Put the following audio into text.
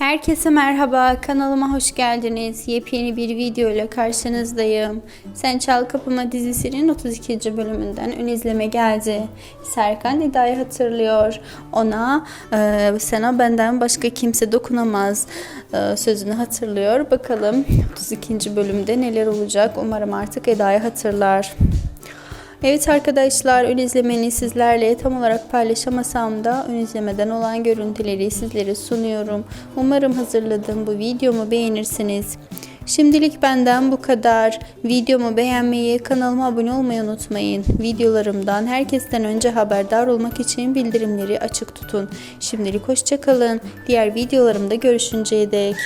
Herkese merhaba, kanalıma hoş geldiniz. Yepyeni bir video ile karşınızdayım. Sen Çal Kapıma dizisinin 32. bölümünden ön izleme geldi. Serkan Nida'yı hatırlıyor. Ona e, sana benden başka kimse dokunamaz e, sözünü hatırlıyor. Bakalım 32. bölümde neler olacak. Umarım artık Eda'yı hatırlar. Evet arkadaşlar ön izlemeni sizlerle tam olarak paylaşamasam da ön izlemeden olan görüntüleri sizlere sunuyorum. Umarım hazırladığım bu videomu beğenirsiniz. Şimdilik benden bu kadar. Videomu beğenmeyi, kanalıma abone olmayı unutmayın. Videolarımdan herkesten önce haberdar olmak için bildirimleri açık tutun. Şimdilik hoşçakalın. Diğer videolarımda görüşünceye dek.